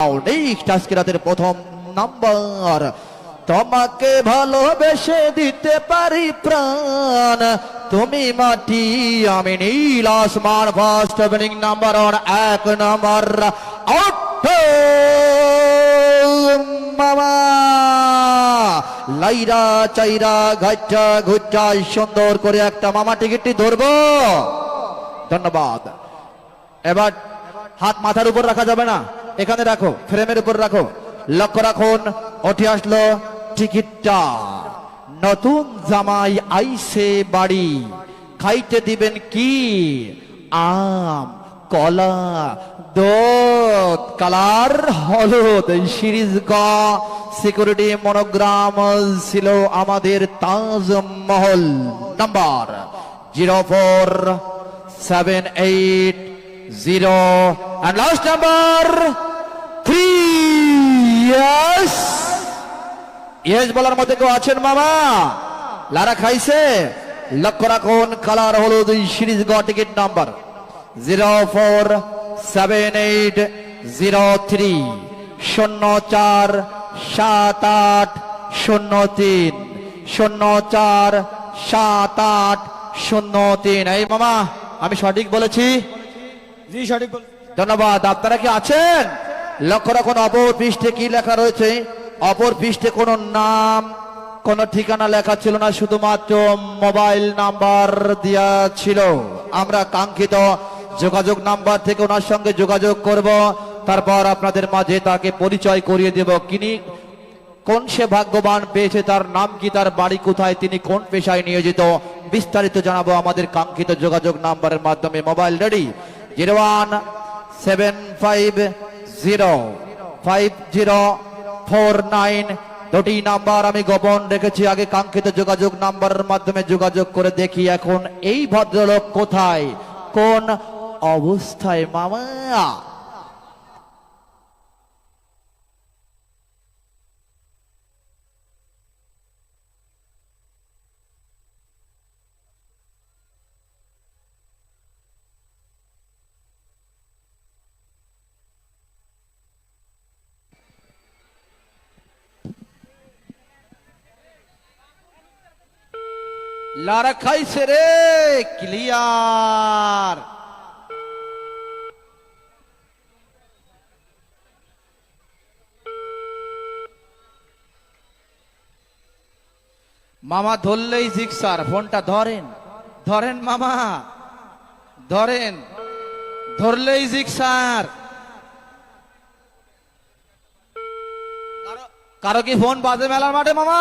রাতের প্রথম নাম্বার। তোমাকে ভালোবেসে দিতে পারি প্রাণ। তুমি মাটি, আমি নীল আসমান। ফার্স্ট ওপেনিং নাম্বার অন এক নাম্বার আউট! মামা! লাইরা, চাইরা ঘাটা ঘুটা সুন্দর করে একটা মামা টিকিটটি ধরবো। ধন্যবাদ। এবার হাত মাথার উপর রাখা যাবে না। এখানে রাখো, ফ্রেমের উপর রাখো। লক্ষ্য রাখুন ওঠে আসলো টিকিটটা। নতুন জামাই আইসে বাড়ি। খাইতে দিবেন কি? আম, কলা, দুধ, কালার হলুদ। সিরিজ গ সিকিউরিটি মনোগ্রাম ছিল আমাদের Taj Mahal number zero four seven eight zero. And last number yes বলার মধ্যে কেউ আছেন মামা লারা লক্ষ্য রাখুন কালার হলো দুই সিরিজ গ ticket zero four seven eight zero three শূন্য চার সাত আট শূন্য তিন শূন্য চার সাত আট শূন্য তিন এই মামা আমি সঠিক বলেছি জি সঠিক ধন্যবাদ আপনারা কি আছেন লক্ষ্য রাখুন, অপর পৃষ্ঠে কি লেখা রয়েছে? অপর পৃষ্ঠে কোনো নাম, কোনো ঠিকানা লেখা ছিল না, শুধুমাত্র মোবাইল নাম্বার দেওয়া ছিল। আমরা কাঙ্ক্ষিত যোগাযোগ নাম্বার থেকে ওনার সঙ্গে যোগাযোগ করব, তারপর আপনাদের মাঝে তাকে পরিচয় করিয়ে দেব। কিনি, কোন সে ভাগ্যবান পেয়েছে, তার নাম কি, তার বাড়ি কোথায়, তিনি কোন পেশায় নিয়োজিত, বিস্তারিত জানাব আমাদের কাঙ্ক্ষিত যোগাযোগ নাম্বারের মাধ্যমে। Mobile ready, zero one seven five zero five zero four nine দুটি নাম্বার আমি গোপন রেখেছি। আগে কাঙ্ক্ষিত যোগাযোগ নাম্বারের মাধ্যমে যোগাযোগ করে দেখি এখন এই ভদ্রলোক কোথায়? কোন অবস্থায়? মামা! লারা খাইছে রে ক্লিয়ার মামা ধরলেই জিক্সার ফোনটা ধরেন ধরেন মামা ধরেন ধরলেই জিক্সার কারো- কারও কি ফোন বাজে মেলার মাঠে মামা